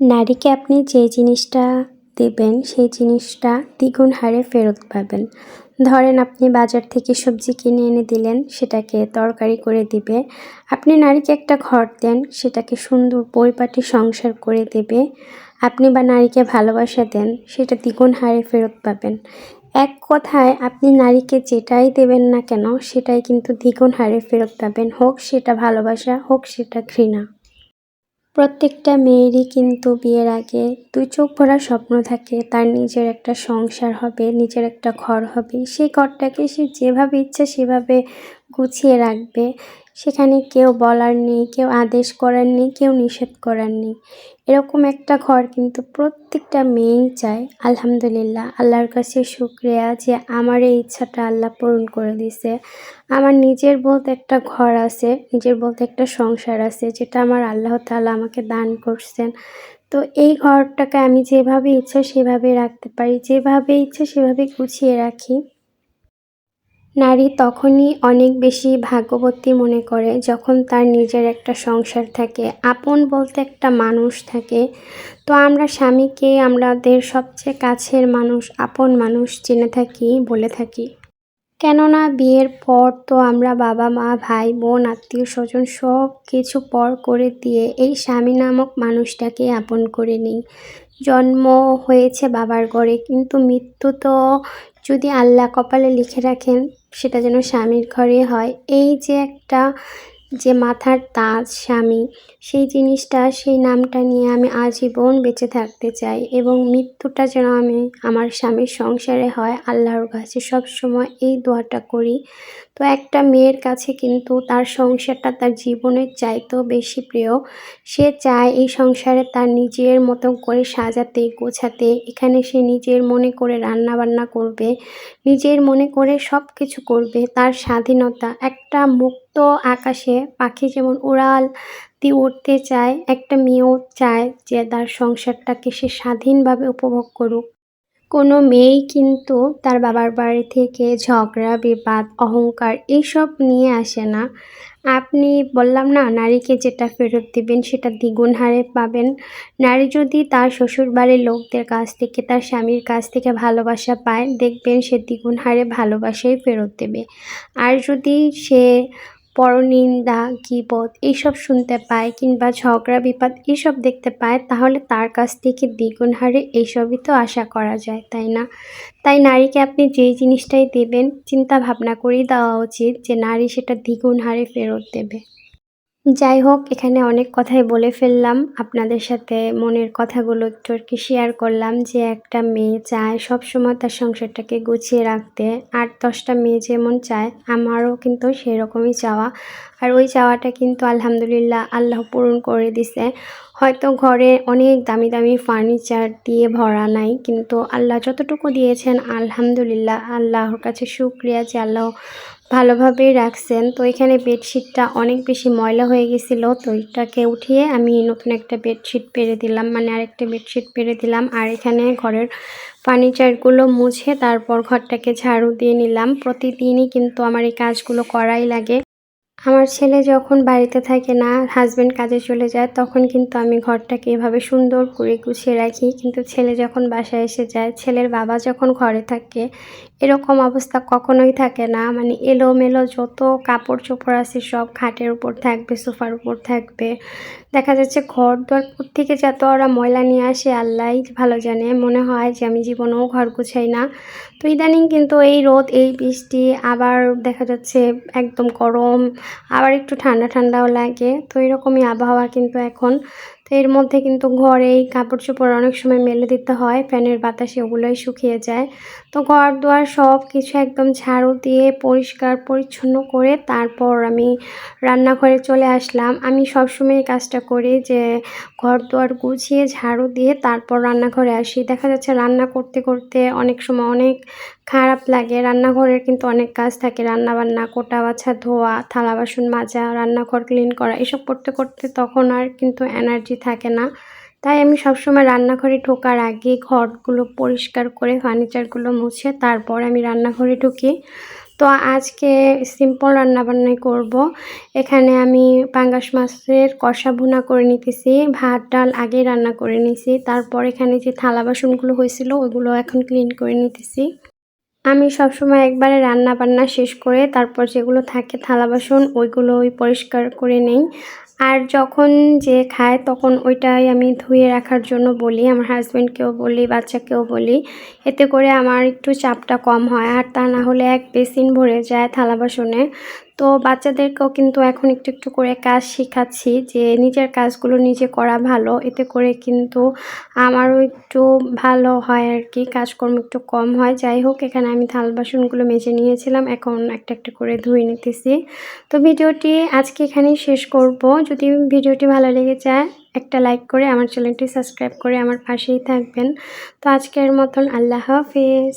নারীকে আপনি যে জিনিসটা দেবেন, সেই জিনিসটা দ্বিগুণ হারে ফেরত পাবেন। ধরেন আপনি বাজার থেকে সবজি কিনে এনে দিলেন, সেটাকে তরকারি করে দিবে। আপনি নারীকে একটা ঘর দেন, সেটাকে সুন্দর পরিপাটি সংসার করে দেবে। আপনি বা নারীকে ভালোবাসা দেন, সেটা দ্বিগুণ হারে ফেরত পাবেন। এক কথায়, আপনি নারীকে যেটাই দেবেন না কেন, সেটাই কিন্তু দ্বিগুণ হারে ফেরত পাবেন। হোক সেটা ভালোবাসা, হোক সেটা ঘৃণা। প্রত্যেকটা মেয়েরই কিন্তু বিয়ের আগে দুই চোখ ভরা স্বপ্ন থাকে। তার নিজের একটা সংসার হবে, নিজের একটা ঘর হবে। সেই ঘরটাকে সে যেভাবে ইচ্ছা সেভাবে গুছিয়ে রাখবে। সেখানে কেউ বলার নেই, কেউ আদেশ করার নেই, কেউ নিষেধ করার নেই। এরকম একটা ঘর কিন্তু প্রত্যেকটা মেয়েই চায়, আলহামদুলিল্লাহ। আল্লাহর কাছে শুক্রিয়া যে আমার এই ইচ্ছাটা আল্লাহ পূরণ করে দিছে আমার নিজের বলতে একটা ঘর আছে, নিজের বলতে একটা সংসার আছে, যেটা আমার আল্লাহ তাআলা আমাকে দান করছেন। তো এই ঘরটাকে আমি যেভাবে ইচ্ছা সেভাবে রাখতে পারি, যেভাবে ইচ্ছা সেভাবে গুছিয়ে রাখি। নারী তখনই অনেক বেশি ভাগ্যবতী মনে করে যখন তার নিজের একটা সংসার থাকে, আপন বলতে একটা মানুষ থাকে। তো আমরা স্বামীকে আমাদের সবচেয়ে কাছের মানুষ, আপন মানুষ জেনে থাকি, বলে থাকি। কেননা বিয়ের পর তো আমরা বাবা, মা, ভাই, বোন, আত্মীয়, স্বজন সব কিছু পর করে দিয়ে এই স্বামী নামক মানুষটাকে আপন করে নিই। জন্ম হয়েছে বাবার ঘরে, কিন্তু মৃত্যু তো যদি আল্লাহ কপালে লিখে রাখেন সেটা যেন স্বামীর ঘরে হয়। এই যে একটা যে মাথার তাজ, স্বামী, সেই জিনিসটা, সেই নামটা নিয়ে আমি আজীবন বেঁচে থাকতে চাই এবং মৃত্যুটা যেন আমি আমার স্বামীর সংসারে হয়, আল্লাহর কাছে সবসময় এই দোয়াটা করি। তো একটা মেয়ের কাছে কিন্তু তার সংসারটা তার জীবনের চাইতেও বেশি প্রিয়। সে চায় এই সংসারে তার নিজের মতো করে সাজাতে, গোছাতে। এখানে সে নিজের মনে করে রান্না বান্না করবে, নিজের মনে করে সব কিছু করবে। তার স্বাধীনতা, একটা মুক্ত আকাশে পাখি যেমন উড়াল দিয়ে উঠতে চায়, একটা মেয়েও চায় যে তার সংসারটাকে সে স্বাধীনভাবে উপভোগ করুক। কোনো মেয়েই কিন্তু তার বাবার বাড়ি থেকে ঝগড়া, বিবাদ, অহংকার এইসব নিয়ে আসে না। আপনি বললাম না, নারীকে যেটা ফেরত দিবেন সেটা দ্বিগুণ হারে পাবেন। নারী যদি তার শ্বশুরবাড়ির লোকদের কাছ থেকে, তার স্বামীর কাছ থেকে ভালোবাসা পায়, দেখবেন সে দ্বিগুণ হারে ভালোবাসাই ফেরত দেবে। আর যদি সে পরনিন্দা, গিবত এইসব শুনতে পায় কিংবা ঝগড়া, বিপাদ এইসব দেখতে পায়, তাহলে তার কাছ থেকে দ্বিগুণ হারে এইসবই তো আশা করা যায়, তাই না? তাই নারীকে আপনি যেই জিনিসটাই দেবেন চিন্তা ভাবনা করেই দেওয়া উচিত যে নারী সেটা দ্বিগুণ হারে ফেরত দেবে। যাই হোক, এখানে অনেক কথাই বলে ফেললাম। আপনাদের সাথে মনের কথাগুলো কি শেয়ার করলাম যে একটা মেয়ে চায় সবসময় তার সংসারটাকে গুছিয়ে রাখতে। আর দশটা মেয়ে যেমন চায়, আমারও কিন্তু সেরকমই চাওয়া। আর ওই চাওয়াটা কিন্তু আলহামদুলিল্লাহ আল্লাহ পূরণ করে দিছে। হয়তো ঘরে অনেক দামি দামি ফার্নিচার দিয়ে ভরা নাই, কিন্তু আল্লাহ যতটুকু দিয়েছেন, আলহামদুলিল্লাহ আল্লাহর কাছে শুক্রিয়া যে আল্লাহ ভালোভাবেই রাখছেন। তো এখানে বেডশিটটা অনেক বেশি ময়লা হয়ে গেছিল, তো এটাকে উঠিয়ে আমি নতুন একটা বেডশিট পেরে দিলাম মানে আরেকটা বেডশিট পেরে দিলাম। আর এখানে ঘরের ফার্নিচারগুলো মুছে তারপর ঘরটাকে ঝাড়ু দিয়ে নিলাম। প্রতিদিনই কিন্তু আমার এই কাজগুলো করাই লাগে। আমার ছেলে যখন বাড়িতে থাকে না হাজব্যান্ড কাজে চলে যায়, তখন কিন্তু আমি ঘরটাকে এভাবে সুন্দর করে গুছিয়ে রাখি। কিন্তু ছেলে যখন বাসায় এসে যায়, ছেলের বাবা যখন ঘরে থাকে এরকম অবস্থা কখনোই থাকে না। মানে এলোমেলো যত কাপড় চোপড় আছে সব খাটের উপর থাকবে, সোফার উপর থাকবে। দেখা যাচ্ছে ঘর দর থেকে যত ওরা ময়লা নিয়ে আসে, আল্লাহ ভালো জানে। মনে হয় যে আমি জীবনেও ঘর গুছাই না। তো ইদানিং কিন্তু এই রোদ, এই বৃষ্টি, আবার দেখা যাচ্ছে একদম গরম, আবার একটু ঠান্ডা ঠান্ডাও লাগে। তো এরকমই আবহাওয়া কিন্তু এখন। এর মধ্যে কিন্তু ঘরেই কাপড় চোপড় অনেক সময় মেলে দিতে হয়, ফ্যানের বাতাসে ওগুলোই শুকিয়ে যায়। তো ঘর দুয়ার সব কিছু একদম ঝাড়ু দিয়ে পরিষ্কার পরিচ্ছন্ন করে তারপর আমি রান্নাঘরে চলে আসলাম। আমি সবসময় এই কাজটা করি যে ঘর দুয়ার গুছিয়ে ঝাড়ু দিয়ে তারপর রান্নাঘরে আসি। দেখা যাচ্ছে রান্না করতে করতে অনেক সময় অনেক খারাপ লাগে। রান্নাঘরের কিন্তু অনেক কাজ থাকে। রান্না বান্না কোটা বাছা, ধোয়া, থালা বাসন মাজা, রান্নাঘর ক্লিন করা, এসব করতে করতে তখন আর কিন্তু এনার্জি থাকে না। তাই আমি সবসময় রান্নাঘরে ঢোকার আগে ঘরগুলো পরিষ্কার করে, ফার্নিচারগুলো মুছে তারপর আমি রান্নাঘরে ঢুকি। তো আজকে সিম্পল রান্নাবান্নাই করব। এখানে আমি পাঙ্গাস মাছের কষা ভুনা করে নিতেছি, ভাত, ডাল আগে রান্না করে নিছি তারপর এখানে যে থালা বাসনগুলো হয়েছিল ওইগুলো এখন ক্লিন করে নিতেছি। আমি সবসময় একবারে রান্না বান্না শেষ করে তারপর যেগুলো থাকে থালা বাসন ওইগুলো ওই পরিষ্কার করে নেই। আর যখন যে খায় তখন ওইটাই আমি ধুয়ে রাখার জন্য বলি, আমার হাজব্যান্ডকেও বলি, বাচ্চাকেও বলি। এতে করে আমার একটু চাপটা কম হয়। আর তা না হলে এক বেসিন ভরে যায় থালা বাসনে। তো বাচ্চাদেরকেও কিন্তু এখন একটু একটু করে কাজ শেখাচ্ছি যে নিজের কাজগুলো নিজে করা ভালো। এতে করে কিন্তু আমারও একটু ভালো হয় আর কি, কাজকর্ম একটু কম হয়। যাই হোক, এখানে আমি থাল বাসনগুলো মেজে নিয়েছিলাম, এখন একটা একটা করে ধুয়ে নিতেছি। তো ভিডিওটি আজকে এখানেই শেষ করব। যদি ভিডিওটি ভালো লেগে যায়, একটা লাইক করে আমার চ্যানেলটি সাবস্ক্রাইব করে আমার পাশেই থাকবেন। তো আজকের মতন আল্লাহ হাফিজ।